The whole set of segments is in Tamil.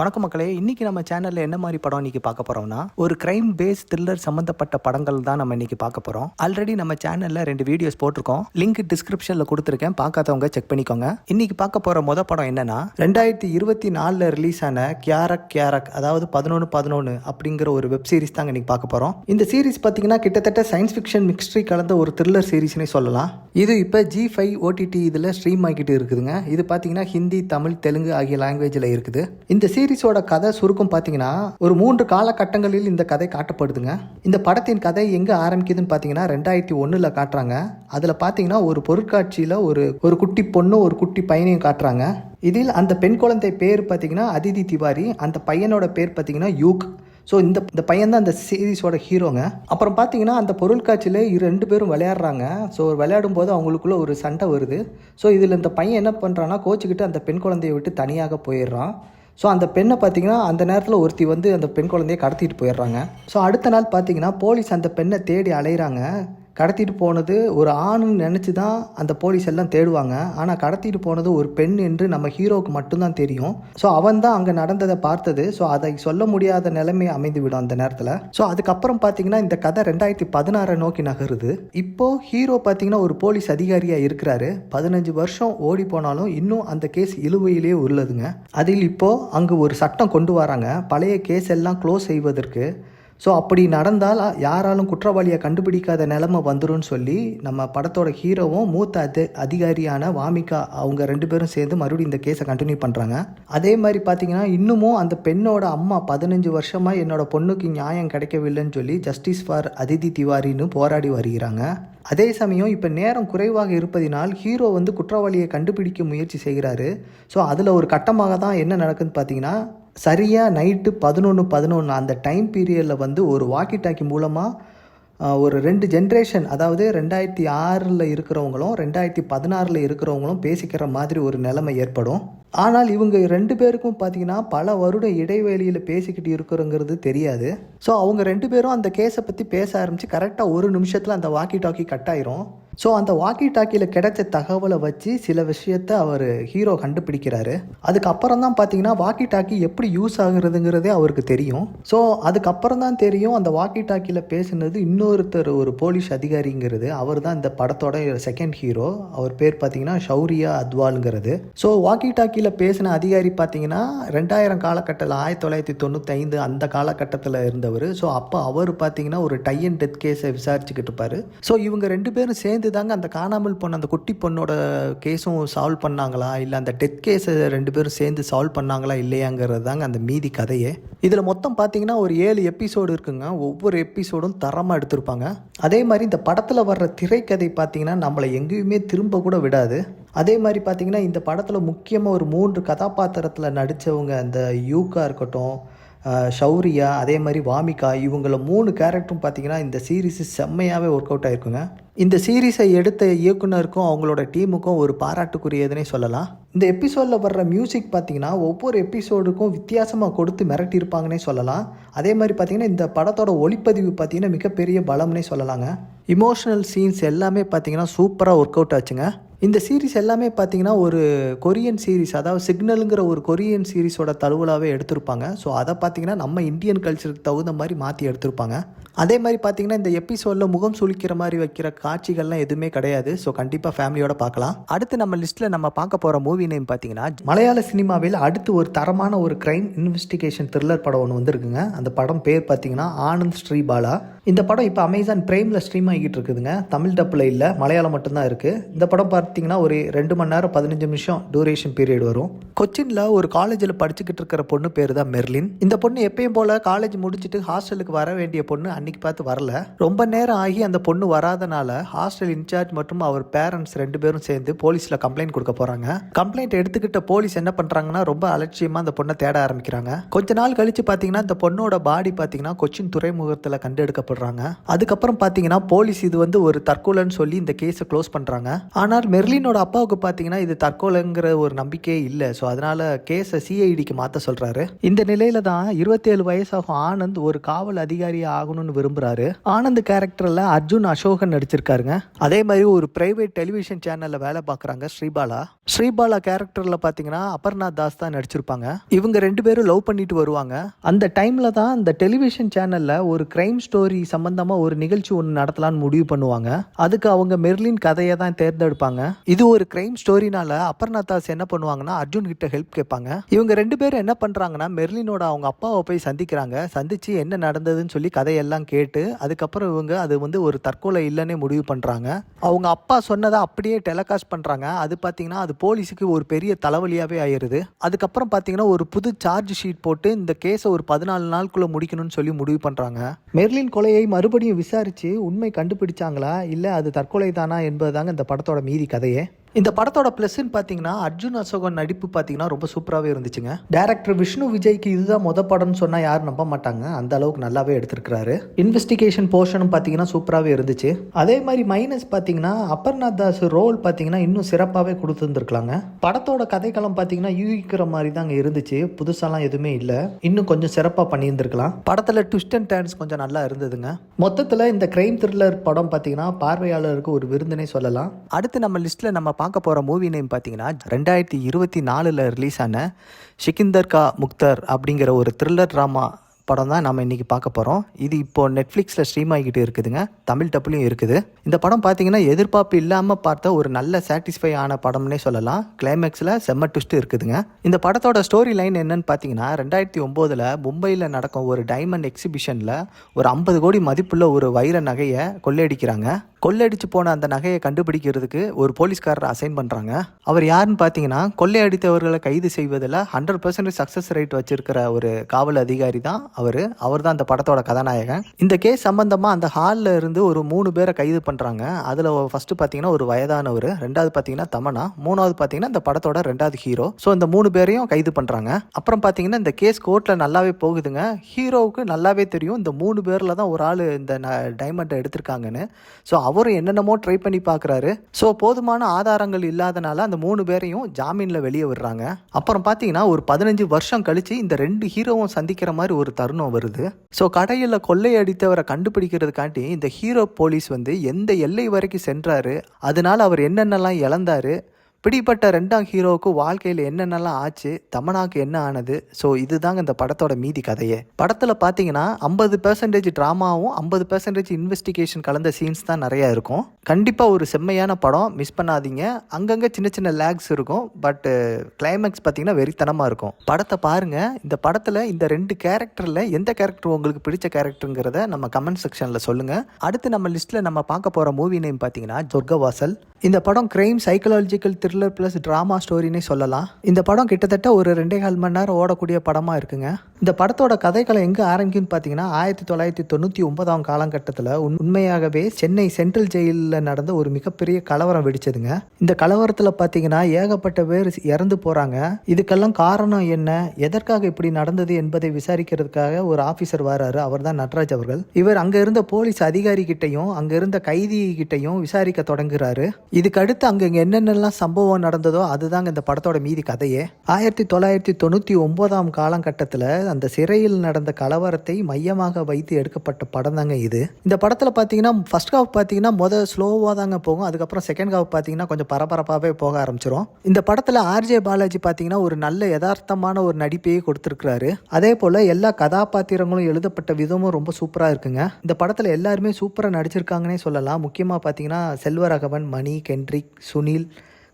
வணக்கம் மக்களே இன்னைக்கு நம்ம சேனல்ல என்ன மாதிரி படம் இன்னைக்கு பார்க்க போறோம்னா ஒரு கிரைம் பேஸ் த்ரில்லர் சம்பந்தப்பட்ட படங்கள் தான் நம்ம இன்னைக்கு பார்க்க போறோம். ஆல்ரெடி நம்ம சேனல்ல ரெண்டு வீடியோஸ் போட்டிருக்கோம். லிங்க் டிஸ்கிரிப்ஷன்ல கொடுத்துருக்கேன். பார்க்காதவங்க செக் பண்ணிக்கோங்க. இன்னைக்கு பார்க்க போற முத படம் என்னன்னா ரெண்டாயிரத்தி இருபத்தி நாலுல ரிலீஸ் ஆன கியாரக் கியாரக் அதாவது பதினொன்று பதினொன்று அப்படிங்கிற ஒரு வெப் சீரிஸ் தாங்க இன்னைக்கு பார்க்க போறோம். இந்த சீரிஸ் பார்த்தீங்கன்னா கிட்டத்தட்ட சயின்ஸ் ஃபிக்ஷன் மிக்ஸ்ட்ரி கலந்த ஒரு த்ரில்லர் சீரிஸ்னே சொல்லலாம். இது இப்போ ஜி ஃபைவ் ஓடிடி இதில் ஸ்ட்ரீம் ஆகிட்டு இருக்குதுங்க. இது பார்த்தீங்கன்னா ஹிந்தி தமிழ் தெலுங்கு ஆகிய லாங்குவேஜில் இருக்குது. இந்த சீரிஸோட கதை சுருக்கம் பார்த்தீங்கன்னா ஒரு மூன்று காலகட்டங்களில் இந்த கதை காட்டப்படுதுங்க. இந்த படத்தின் கதை எங்கே ஆரம்பிக்குதுன்னு பார்த்தீங்கன்னா ரெண்டாயிரத்தி ஒன்றில் காட்டுறாங்க. அதில் பார்த்தீங்கன்னா ஒரு பொருட்காட்சியில் ஒரு ஒரு குட்டி பொண்ணு ஒரு குட்டி பையனையும் காட்டுறாங்க. இதில் அந்த பெண் குழந்தை பேர் பார்த்தீங்கன்னா அதிதி திவாரி. அந்த பையனோட பேர் பார்த்தீங்கன்னா யூக். ஸோ இந்த இந்த பையன் தான் அந்த சீரிஸோட ஹீரோங்க. அப்புறம் பார்த்தீங்கன்னா அந்த பொருட்காட்சியில் ரெண்டு பேரும் விளையாடுறாங்க. ஸோ விளையாடும் போது அவங்களுக்குள்ள ஒரு சண்டை வருது. ஸோ இதில் இந்த பையன் என்ன பண்ணுறான்னா கோச்சிக்கிட்டு அந்த பெண் குழந்தையை விட்டு தனியாக போயிடுறான். ஸோ அந்த பெண்ணை பார்த்தீங்கன்னா அந்த நேரத்தில் ஒருத்தி வந்து அந்த பெண் குழந்தையை கடத்திட்டு போயிடுறாங்க. ஸோ அடுத்த நாள் பார்த்தீங்கன்னா போலீஸ் அந்த பெண்ணை தேடி அலைகிறாங்க கடத்திட்டு போனது ஒரு ஆணுன்னு நினச்சி தான் அந்த போலீஸ் எல்லாம் தேடுவாங்க. ஆனால் கடத்திட்டு போனது ஒரு பெண் என்று நம்ம ஹீரோவுக்கு மட்டும்தான் தெரியும். ஸோ அவன் தான் அங்கே நடந்ததை பார்த்தது. ஸோ அதை சொல்ல முடியாத நிலைமை அமைந்து விடும் அந்த நேரத்தில். ஸோ அதுக்கப்புறம் பார்த்தீங்கன்னா இந்த கதை ரெண்டாயிரத்தி பதினாறை நோக்கி நகருது. இப்போ ஹீரோ பார்த்தீங்கன்னா ஒரு போலீஸ் அதிகாரியாக இருக்கிறாரு. பதினஞ்சு வருஷம் ஓடி போனாலும் இன்னும் அந்த கேஸ் இழுவையிலே உள்ளதுங்க. அதில் இப்போ அங்கே ஒரு சட்டம் கொண்டு வராங்க. பழைய கேஸ் எல்லாம் க்ளோஸ் செய்வதற்கு ஸோ அப்படி நடந்தால் யாராலும் குற்றவாளியை கண்டுபிடிக்காத நிலமை வந்துடும் சொல்லி நம்ம படத்தோட ஹீரோவும் மூத்த அதி அதிகாரியான வாமிகா அவங்க ரெண்டு பேரும் சேர்ந்து மறுபடியும் இந்த கேஸை கண்டினியூ பண்ணுறாங்க அதே மாதிரி பார்த்தீங்கன்னா இன்னமும் அந்த பெண்ணோட அம்மா பதினஞ்சு வருஷமாக என்னோட பொண்ணுக்கு நியாயம் கிடைக்கவில்லைன்னு சொல்லி ஜஸ்டிஸ் ஃபார் அதிதி திவாரின்னு போராடி வருகிறாங்க. அதே சமயம் இப்போ நேரம் குறைவாக இருப்பதினால் ஹீரோ வந்து குற்றவாளியை கண்டுபிடிக்க முயற்சி செய்கிறாரு. ஸோ அதில் ஒரு கட்டமாக தான் என்ன நடக்குதுன்னு பார்த்தீங்கன்னா சரியாக நைட்டு பதினொன்று பதினொன்று அந்த டைம் பீரியடில் வந்து ஒரு வாக்கி டாக்கி மூலமாக ஒரு ரெண்டு ஜென்ரேஷன் அதாவது ரெண்டாயிரத்தி ஆறில் இருக்கிறவங்களும் ரெண்டாயிரத்தி பதினாறில் இருக்கிறவங்களும் பேசிக்கிற மாதிரி ஒரு நிலைமை ஏற்படும். ஆனால் இவங்க ரெண்டு பேருக்கும் பார்த்தீங்கன்னா பல வருட இடைவெளியில் பேசிக்கிட்டு இருக்கிறோங்கிறது தெரியாது. ஸோ அவங்க ரெண்டு பேரும் அந்த கேஸை பற்றி பேச ஆரம்பித்து கரெக்டாக ஒரு நிமிஷத்தில் அந்த வாக்கி டாக்கி கட் ஆயிரும். ஸோ அந்த வாக்கி டாக்கியில் கிடைச்ச தகவலை வச்சு சில விஷயத்த அவர் ஹீரோ கண்டுபிடிக்கிறாரு. அதுக்கப்புறம் தான் பார்த்தீங்கன்னா வாக்கி டாக்கி எப்படி யூஸ் ஆகுறதுங்கிறதே அவருக்கு தெரியும். ஸோ அதுக்கப்புறம் தான் தெரியும் அந்த வாக்கி டாக்கியில் பேசுனது இன்னொருத்தர் ஒரு போலீஸ் அதிகாரிங்கிறது. அவர் தான் இந்த படத்தோட செகண்ட் ஹீரோ அவர் பேர் பார்த்தீங்கன்னா ஷௌரியா அத்வாலுங்கிறது. ஸோ வாக்கி டாக்கியில் பேசின அதிகாரி பார்த்தீங்கன்னா ரெண்டாயிரம் காலகட்டத்தில் ஆயிரத்தி தொள்ளாயிரத்தி தொண்ணூத்தைந்து அந்த காலகட்டத்தில் இருந்தவர். ஸோ அப்போ அவர் பார்த்தீங்கன்னா ஒரு டை அண்ட் டெத் கேஸை விசாரிச்சுக்கிட்டு இருப்பார். ஸோ இவங்க ரெண்டு பேரும் சேர்ந்து தாங்க அந்த காணாமல் போன அந்த குட்டி பொண்ணோட கேஸும் சால்வ் பண்ணாங்களா? இல்லை அந்த டெத் கேஸை ரெண்டு பேரும் சேர்ந்து சால்வ் பண்ணாங்களா? இல்லையாங்கிறது தாங்க அந்த மீதி கதையே. இதில் மொத்தம் பார்த்தீங்கன்னா ஒரு ஏழு எபிசோடு இருக்குங்க. ஒவ்வொரு எபிசோடும் தரமாக எடுத்திருப்பாங்க. அதே மாதிரி இந்த படத்தில் வர்ற திரைக்கதை பார்த்தீங்கன்னா நம்மளை எங்கேயுமே திரும்ப கூட விடாது. அதே மாதிரி பார்த்தீங்கன்னா இந்த படத்தில் முக்கியமாக ஒரு மூன்று கதாபாத்திரத்தில் நடித்தவங்க அந்த யூக்கா இருக்கட்டும் ஷௌரியா அதே மாதிரி வாமிகா இவங்கள மூணு கேரக்டரும் பார்த்தீங்கன்னா இந்த சீரீஸ் செம்மையாகவே ஒர்க் அவுட் ஆயிருக்குங்க. இந்த சீரீஸை எடுத்த இயக்குனருக்கும் அவங்களோட டீமுக்கும் ஒரு பாராட்டுக்குரியதுனே சொல்லலாம். இந்த எபிசோடில் வர்ற மியூசிக் பார்த்தீங்கன்னா ஒவ்வொரு எபிசோடுக்கும் வித்தியாசமாக கொடுத்து மிரட்டியிருப்பாங்கன்னே சொல்லலாம். அதே மாதிரி பார்த்தீங்கன்னா இந்த படத்தோட ஒளிப்பதிவு பார்த்தீங்கன்னா மிகப்பெரிய பலம்னே சொல்லலாங்க. இமோஷனல் சீன்ஸ் எல்லாமே பார்த்தீங்கன்னா சூப்பராக ஒர்க் அவுட் ஆச்சுங்க. இந்த சீரிஸ் எல்லாமே பார்த்தீங்கன்னா ஒரு கொரியன் சீரிஸ் அதாவது சிக்னலுங்கிற ஒரு கொரியன் சீரிஸோட தழுவலாகவே எடுத்திருப்பாங்க. ஸோ அதை பார்த்தீங்கன்னா நம்ம இந்தியன் கல்ச்சருக்கு தகுந்த மாதிரி மாற்றி எடுத்திருப்பாங்க. அதே மாதிரி பார்த்தீங்கன்னா இந்த எபிசோடில் முகம் சுளிக்கிற மாதிரி வைக்கிற காட்சிகள்லாம் எதுவுமே கிடையாது. ஸோ கண்டிப்பாக ஃபேமிலியோட பார்க்கலாம் அடுத்து நம்ம லிஸ்ட்டில் நம்ம பார்க்க போகிற மூவி நேம் பார்த்தீங்கன்னா மலையாள சினிமாவில் அடுத்து ஒரு தரமான ஒரு கிரைம் இன்வெஸ்டிகேஷன் த்ரில்லர் படம் ஒன்று வந்திருக்குங்க. அந்த படம் பேர் பார்த்தீங்கன்னா ஆனந்த் ஸ்ரீபாலா. இந்த படம் இப்போ அமேசான் பிரைமில் ஸ்ட்ரீம் ஆகிட்டு இருக்குதுங்க. தமிழ் டப்பில் இல்லை மலையாளம் மட்டும்தான் இருக்குது இந்த படம் பார்த்து பார்த்தீங்கன்னா ஒரு ரெண்டு மணி நேரம் பதினஞ்சு நிமிஷம் டூரேஷன் பீரியட் வரும். கொச்சினில் ஒரு காலேஜில் படிச்சுக்கிட்டு இருக்கிற பொண்ணு பேர் தான் மெர்லின். இந்த பொண்ணு எப்பயும் போல் காலேஜ் முடிச்சுட்டு ஹாஸ்டலுக்கு வர வேண்டிய பொண்ணு அன்னைக்கு பார்த்து வரல. ரொம்ப நேரம் ஆகி அந்த பொண்ணு வராதனால ஹாஸ்டல் இன்சார்ஜ் மற்றும் அவர் பேரண்ட்ஸ் ரெண்டு பேரும் சேர்ந்து போலீஸில் கம்ப்ளைண்ட் கொடுக்க போகிறாங்க கம்ப்ளைண்ட் எடுத்துக்கிட்ட போலீஸ் என்ன பண்ணுறாங்கன்னா ரொம்ப அலட்சியமாக அந்த பொண்ணை தேட ஆரம்பிக்கிறாங்க. கொஞ்ச நாள் கழிச்சு பார்த்தீங்கன்னா இந்த பொண்ணோட பாடி பார்த்தீங்கன்னா கொச்சின் துறைமுகத்தில் கண்டெடுக்கப்படுறாங்க. அதுக்கப்புறம் பார்த்தீங்கன்னா போலீஸ் இது வந்து ஒரு தற்கொலைன்னு சொல்லி இந்த கேஸை க்ளோஸ் பண்ணுறாங்க ஆனால் மெர்லினோட அப்பாவுக்கு பார்த்தீங்கன்னா இது தற்கொலைங்கிற ஒரு நம்பிக்கையே இல்லை. ஸோ அதனால கேஸை சிஐடிக்கு மாற்ற சொல்கிறாரு இந்த நிலையில தான் இருபத்தேழு வயசாகும் ஆனந்த் ஒரு காவல் அதிகாரி ஆகணும்னு விரும்புகிறாரு ஆனந்த் கேரக்டரில் அர்ஜுன் அசோகன் நடிச்சிருக்காருங்க. அதே மாதிரி ஒரு பிரைவேட் டெலிவிஷன் சேனலில் வேலை பார்க்குறாங்க ஸ்ரீபாலா. ஸ்ரீபாலா கேரக்டரில் பார்த்தீங்கன்னா அபர்நாத் தாஸ் தான் நடிச்சிருப்பாங்க. இவங்க ரெண்டு பேரும் லவ் பண்ணிட்டு வருவாங்க. அந்த டைமில் தான் அந்த டெலிவிஷன் சேனலில் ஒரு கிரைம் ஸ்டோரி சம்பந்தமாக ஒரு நிகழ்ச்சி ஒன்று நடத்தலாம்னு முடிவு பண்ணுவாங்க. அதுக்கு அவங்க மெர்லின் கதையை தான் தேர்ந்தெடுப்பாங்க. இது ஒரு கிரைம் ஸ்டோரினால அப்பர்ணா தாஸ் என்ன பண்ணுவாங்கன்னா அர்ஜுன் கிட்ட ஹெல்ப் கேட்பாங்க. இவங்க ரெண்டு பேரும் என்ன பண்றாங்கன்னா மெர்லினோட அவங்க அப்பாவை போய் சந்திக்கிறாங்க. சந்திச்சு என்ன நடந்ததுன்னு சொல்லி கதையெல்லாம் கேட்டு அதுக்கப்புறம் இவங்க அது வந்து ஒரு தற்கொலை இல்லைன்னே முடிவு பண்றாங்க. அவங்க அப்பா சொன்னதை அப்படியே டெலகாஸ்ட் பண்றாங்க. அது பார்த்தீங்கன்னா அது போலீஸுக்கு ஒரு பெரிய தலைவலியாவே ஆயிருது. அதுக்கப்புறம் பார்த்தீங்கன்னா ஒரு புது சார்ஜ் ஷீட் போட்டு இந்த கேஸை ஒரு பதினாலு நாளுக்குள்ள முடிக்கணும்னு சொல்லி முடிவு பண்றாங்க. மெர்லின் கொலையை மறுபடியும் விசாரிச்சு உண்மை கண்டுபிடிச்சாங்களா? இல்லை அது தற்கொலை தானா என்பதுதாங்க இந்த படத்தோட மீதி கதையை இந்த படத்தோட ப்ளஸ்ன்னு பார்த்தீங்கன்னா அர்ஜுன் அசோகன் நடிப்பு பார்த்தீங்கன்னா ரொம்ப சூப்பராகவே இருந்துச்சுங்க. டேரக்டர் விஷ்ணு விஜய்க்கு இதுதான் மொத படம்னு சொன்னால் யாரும் நம்ப மாட்டாங்க. அந்த அளவுக்கு நல்லாவே எடுத்திருக்கிறாரு. இன்வெஸ்டிகேஷன் போர்ஷனும் பார்த்தீங்கன்னா சூப்பராகவே இருந்துச்சு. அதே மாதிரி மைனஸ் பார்த்தீங்கன்னா அபர்நாத் தாஸ் ரோல் பார்த்தீங்கன்னா இன்னும் சிறப்பாகவே கொடுத்துருந்துருக்கலாங்க. படத்தோட கதைக்களம் பார்த்தீங்கன்னா யூகிக்கிற மாதிரி தாங்க இருந்துச்சு. புதுசாலாம் எதுவுமே இல்லை. இன்னும் கொஞ்சம் சிறப்பாக பண்ணியிருந்திருக்கலாம். படத்தில் ட்விஸ்ட் அண்ட் டர்ன்ஸ் கொஞ்சம் நல்லா இருந்ததுங்க. மொத்தத்தில் இந்த கிரைம் த்ரில்லர் படம் பார்த்தீங்கன்னா பார்வையாளருக்கு ஒரு விருந்தினே சொல்லலாம். அடுத்து நம்ம லிஸ்ட்டில் நம்ம பார்க்க போகிற மூவி நேம் பார்த்தீங்கன்னா ரெண்டாயிரத்தி இருபத்தி நாலில் ரிலீஸ் ஆன ஷிகிந்தர் கா முக்தர் அப்படிங்கிற ஒரு த்ரில்லர் ட்ராமா படம் தான் நம்ம இன்றைக்கி பார்க்க போகிறோம் இது இப்போ நெட்ஃப்ளிக்ஸில் ஸ்ட்ரீம் ஆகிக்கிட்டு இருக்குதுங்க. தமிழ் டப்புலையும் இருக்குது. இந்த படம் பார்த்தீங்கன்னா எதிர்பார்ப்பு இல்லாமல் பார்த்த ஒரு நல்ல சாட்டிஸ்ஃபை ஆன படம்னே சொல்லலாம். கிளைமேக்ஸில் செம்ம ட்விஸ்ட் இருக்குதுங்க. இந்த படத்தோட ஸ்டோரி லைன் என்னன்னு பார்த்தீங்கன்னா ரெண்டாயிரத்தி ஒம்போதில் மும்பையில் நடக்கும் ஒரு டைமண்ட் எக்ஸிபிஷனில் ஒரு ஐம்பது கோடி மதிப்புள்ள ஒரு வைர நகையை கொள்ளையடிக்கிறாங்க. கொள்ளையடிச்சு போன அந்த நகையை கண்டுபிடிக்கிறதுக்கு ஒரு போலீஸ்காரரை அசைன் பண்ணுறாங்க அவர் யாருன்னு பார்த்தீங்கன்னா கொள்ளையடித்தவர்களை கைது செய்வதில் ஹண்ட்ரட் பர்சன்ட் சக்ஸஸ் ரேட் வச்சிருக்கிற ஒரு காவல் அதிகாரி தான் அவர் அவர் தான் அந்த படத்தோட கதாநாயகன். இந்த கேஸ் சம்பந்தமாக அந்த ஹாலில் இருந்து ஒரு மூணு பேரை கைது பண்ணுறாங்க அதில் ஃபஸ்ட்டு பார்த்தீங்கன்னா ஒரு வயதானவர் ரெண்டாவது பார்த்தீங்கன்னா தமனா மூணாவது பார்த்தீங்கன்னா இந்த படத்தோட ரெண்டாவது ஹீரோ ஸோ இந்த மூணு பேரையும் கைது பண்ணுறாங்க அப்புறம் பார்த்தீங்கன்னா இந்த கேஸ் கோர்ட்டில் நல்லாவே போகுதுங்க. ஹீரோவுக்கு நல்லாவே தெரியும். இந்த மூணு பேரில் தான் ஒரு ஆள் இந்த டைமண்டை எடுத்திருக்காங்கன்னு. ஸோ அவரும் என்னென்னமோ ட்ரை பண்ணி பார்க்குறாரு ஸோ போதுமான ஆதாரங்கள் இல்லாதனால அந்த மூணு பேரையும் ஜாமீனில் வெளியே விடுறாங்க. அப்புறம் பார்த்தீங்கன்னா ஒரு பதினஞ்சு வருஷம் கழித்து இந்த ரெண்டு ஹீரோவும் சந்திக்கிற மாதிரி ஒரு தருணம் வருது. ஸோ கடையில் கொள்ளையடித்தவரை கண்டுபிடிக்கிறதுக்காண்டி இந்த ஹீரோ போலீஸ் வந்து எந்த எல்லை வரைக்கும் சென்றாரு அதனால அவர் என்னென்னலாம் இழந்தாரு பிடிப்பட்ட ரெண்டாம் ஹீரோவுக்கு வாழ்க்கையில் என்னென்னலாம் ஆச்சு தமனாக்கு என்ன ஆனது? ஸோ இதுதாங்க இந்த படத்தோட மீதி கதையே. படத்தில் பார்த்தீங்கன்னா ஐம்பது பெர்சன்டேஜ் ட்ராமாவும் ஐம்பது பெர்சன்டேஜ் இன்வெஸ்டிகேஷன் கலந்த சீன்ஸ் தான் நிறையா இருக்கும். கண்டிப்பாக ஒரு செம்மையான படம் மிஸ் பண்ணாதீங்க. அங்கங்கே சின்ன சின்ன லேக்ஸ் இருக்கும் பட்டு கிளைமேக்ஸ் பார்த்தீங்கன்னா வெறித்தனமாக இருக்கும். படத்தை பாருங்கள் இந்த படத்தில் இந்த ரெண்டு கேரக்டரில் எந்த கேரக்டர் உங்களுக்கு பிடிச்ச கேரக்டருங்கிறத நம்ம கமெண்ட் செக்ஷனில் சொல்லுங்கள் அடுத்து நம்ம லிஸ்ட்டில் நம்ம பார்க்க போகிற மூவி நேம் பார்த்தீங்கன்னா சொர்க்கவாசல் இந்த படம் crime psychological thriller plus drama ஸ்டோரினே சொல்லலாம். இந்த படம் கிட்டத்தட்ட ஒரு ரெண்டே கால் மணி நேரம் ஓடக்கூடிய படமாக இருக்குங்க. இந்த படத்தோட கதைகளை எங்கே ஆரம்பிக்கும்னு பார்த்தீங்கன்னா ஆயிரத்தி தொள்ளாயிரத்தி தொண்ணூற்றி ஒன்பதாம் காலகட்டத்தில் உண்மையாகவே சென்னை சென்ட்ரல் ஜெயிலில் நடந்த ஒரு மிகப்பெரிய கலவரம் வெடிச்சதுங்க. இந்த கலவரத்தில் பார்த்தீங்கன்னா ஏகப்பட்ட பேர் இறந்து போகிறாங்க இதுக்கெல்லாம் காரணம் என்ன? எதற்காக இப்படி நடந்தது என்பதை விசாரிக்கிறதுக்காக ஒரு ஆஃபீஸர் வராரு. அவர் தான் நட்ராஜ் அவர்கள். இவர் அங்கே இருந்த போலீஸ் அதிகாரி கிட்டையும் அங்கே இருந்த கைதி கிட்டையும் விசாரிக்க தொடங்குறாரு. இதுக்கு அடுத்து அங்கே என்னென்னலாம் சம்பவம் நடந்ததோ அதுதாங்க இந்த படத்தோட மீதி கதையே. ஆயிரத்தி தொள்ளாயிரத்தி தொண்ணூற்றி ஒம்போதாம் காலகட்டத்தில் அந்த சிறையில் நடந்த கலவரத்தை மையமாக வைத்து எடுக்கப்பட்ட படம் தாங்க இது. இந்த படத்தில் பார்த்தீங்கன்னா ஃபர்ஸ்ட் ஹாஃப் பார்த்தீங்கன்னா முதல் ஸ்லோவாக தாங்க போகும். அதுக்கப்புறம் செகண்ட் ஹாஃப் பார்த்தீங்கன்னா கொஞ்சம் பரபரப்பாகவே போக ஆரம்பிச்சிடும் இந்த படத்தில் ஆர்ஜே பாலாஜி பார்த்தீங்கன்னா ஒரு நல்ல யதார்த்தமான ஒரு நடிப்பையே கொடுத்துருக்கிறாரு. அதே போல் எல்லா கதாபாத்திரங்களும் எழுதப்பட்ட விதமும் ரொம்ப சூப்பராக இருக்குங்க. இந்த படத்தில் எல்லாருமே சூப்பராக நடிச்சிருக்காங்கன்னே சொல்லலாம். முக்கியமாக பார்த்தீங்கன்னா செல்வரகவன் மணி கென்ட்ரிக் சுனில்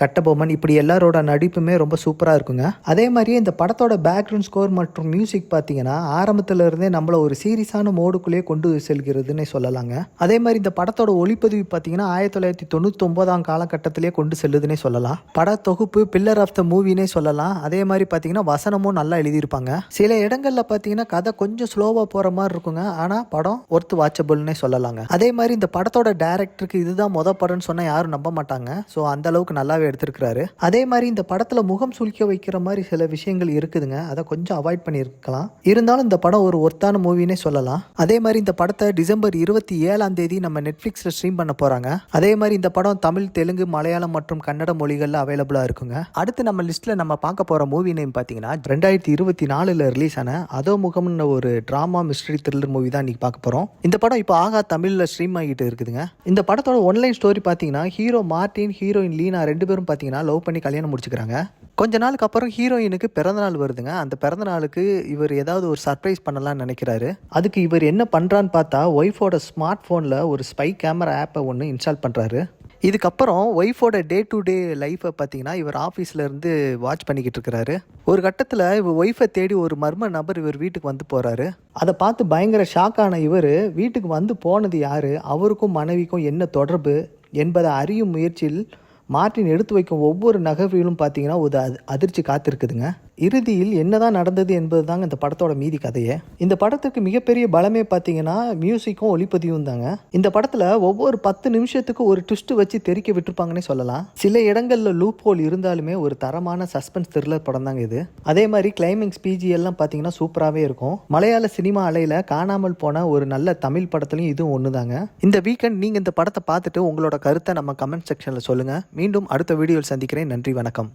கட்டபொம்மன் இப்படி எல்லாரோட நடிப்புமே ரொம்ப சூப்பராக இருக்குங்க. அதே மாதிரியே இந்த படத்தோட பேக்ரவுண்ட் ஸ்கோர் மற்றும் மியூசிக் பார்த்தீங்கன்னா ஆரம்பத்தில் இருந்தே நம்மள ஒரு சீரியஸான மோடுக்குள்ளேயே கொண்டு செல்கிறதுன்னு சொல்லலாங்க. அதே மாதிரி இந்த படத்தோட ஒளிப்பதிவு பார்த்தீங்கன்னா ஆயிரத்தி தொள்ளாயிரத்தி தொண்ணூற்றி ஒன்பதாம் காலகட்டத்திலே கொண்டு செல்லுதுன்னே சொல்லலாம். பட தொகுப்பு பில்லர் ஆஃப் த மூவினே சொல்லலாம். அதே மாதிரி பார்த்தீங்கன்னா வசனமும் நல்லா எழுதியிருப்பாங்க. சில இடங்களில் பார்த்தீங்கன்னா கதை கொஞ்சம் ஸ்லோவாக போகிற மாதிரி இருக்குங்க. ஆனால் படம் ஒர்த் வாட்சபிள்னே சொல்லலாங்க. அதே மாதிரி இந்த படத்தோட டேரக்டருக்கு இதுதான் மொதல் படம்னு சொன்னால் யாரும் நம்ப மாட்டாங்க. ஸோ அந்த அளவுக்கு நல்லாவே எடுத்திருக்கிறாரு. அதே மாதிரி இந்த படத்தில் முகம் சுழிக்க வைக்கிற மாதிரி சில விஷயங்கள் இருக்குதுங்க. அதை கொஞ்சம் அவாய்ட் பண்ணியிருக்கலாம். இருந்தாலும் இந்த படம் ஒரு ஒர்த்தான மூவினே சொல்லலாம். அதே மாதிரி இந்த படத்தை டிசம்பர் இருபத்தி ஏழாம் தேதி நம்ம நெட்ஃப்ளிக்ஸில் ஸ்ட்ரீம் பண்ண போகிறாங்க அதே மாதிரி இந்த படம் தமிழ் தெலுங்கு மலையாளம் மற்றும் கன்னட மொழிகளில் அவைலபிளாக இருக்குங்க. அடுத்து நம்ம லிஸ்ட்டில் நம்ம பார்க்க போகிற மூவி நேம் பார்த்தீங்கன்னா ரெண்டாயிரத்தி இருபத்தி நாலில் ரிலீஸ் ஆன அதோ முகம்னு ஒரு ட்ராமா மிஸ்ட்ரி த்ரில்லர் மூவி தான் இன்னைக்கு பார்க்க போகிறோம் இந்த படம் இப்போ ஆகா தமிழில் ஸ்ட்ரீம் ஆகிட்டு இருக்குதுங்க. இந்த படத்தோட ஒன்லைன் ஸ்டோரி பார்த்தீங்கன்னா ஹீரோ மார்ட்டின் ஹீரோயின் லீனா ரெண்டு பேரும் பார்த்தீங்கன்னா லவ் பண்ணி கல்யாணம் முடிச்சுக்கிறாங்க. கொஞ்ச நாளுக்கு அப்புறம் ஹீரோயினுக்கு பிறந்தநாள் வருதுங்க. அந்த பிறந்தநாளுக்கு இவர் ஏதாவது ஒரு சர்ப்ரைஸ் பண்ணலாம்னு நினைக்கிறாரு. அதுக்கு இவர் என்ன பண்ணுறான்னு பார்த்தா ஒய்ஃபோட ஸ்மார்ட் ஃபோனில் ஒரு ஸ்பை கேமரா ஆப்பை ஒன்று இன்ஸ்டால் பண்ணுறாரு இதுக்கப்புறம் ஒய்ஃபோட டே டு டே லைஃப்பை பார்த்தீங்கன்னா இவர் ஆஃபீஸ்லேருந்து வாட்ச் பண்ணிக்கிட்டு இருக்கிறாரு ஒரு கட்டத்தில் இவர் ஒய்ஃபை தேடி ஒரு மர்ம நபர் இவர் வீட்டுக்கு வந்து போகிறாரு அதை பார்த்து பயங்கர ஷாக்கான இவர் வீட்டுக்கு வந்து போனது யார்? அவருக்கும் மனைவிக்கும் என்ன தொடர்பு என்பதை அறியும் முயற்சியில் மார்ட்டின் எடுத்து வைக்கும் ஒவ்வொரு நகர்விலும் பார்த்தீங்கன்னா ஒரு அதிர்ச்சி காத்திருக்குதுங்க. இறுதியில் என்னதான் நடந்தது என்பது தாங்க இந்த படத்தோட மீதி கதையே. இந்த படத்துக்கு மிகப்பெரிய பலமே பார்த்தீங்கன்னா மியூசிக்கும் ஒளிப்பதிவும் தாங்க. இந்த படத்தில் ஒவ்வொரு பத்து நிமிஷத்துக்கு ஒரு ட்விஸ்ட் வச்சு தெறிக்க விட்டுருப்பாங்கன்னே சொல்லலாம். சில இடங்களில் லூப் ஹோல் இருந்தாலுமே ஒரு தரமான சஸ்பென்ஸ் த்ரில்லர் படம் தாங்க இது. அதே மாதிரி கிளைமிங்ஸ் பிஜி எல்லாம் பார்த்தீங்கன்னா சூப்பராகவே இருக்கும். மலையாள சினிமா அலையில் காணாமல் போன ஒரு நல்ல தமிழ் படத்துலையும் இதுவும் ஒன்று தாங்க இந்த வீக்கெண்ட் நீங்கள் இந்த படத்தை பார்த்துட்டு உங்களோட கருத்தை நம்ம கமெண்ட் செக்ஷனில் சொல்லுங்கள் மீண்டும் அடுத்த வீடியோவில் சந்திக்கிறேன். நன்றி வணக்கம்.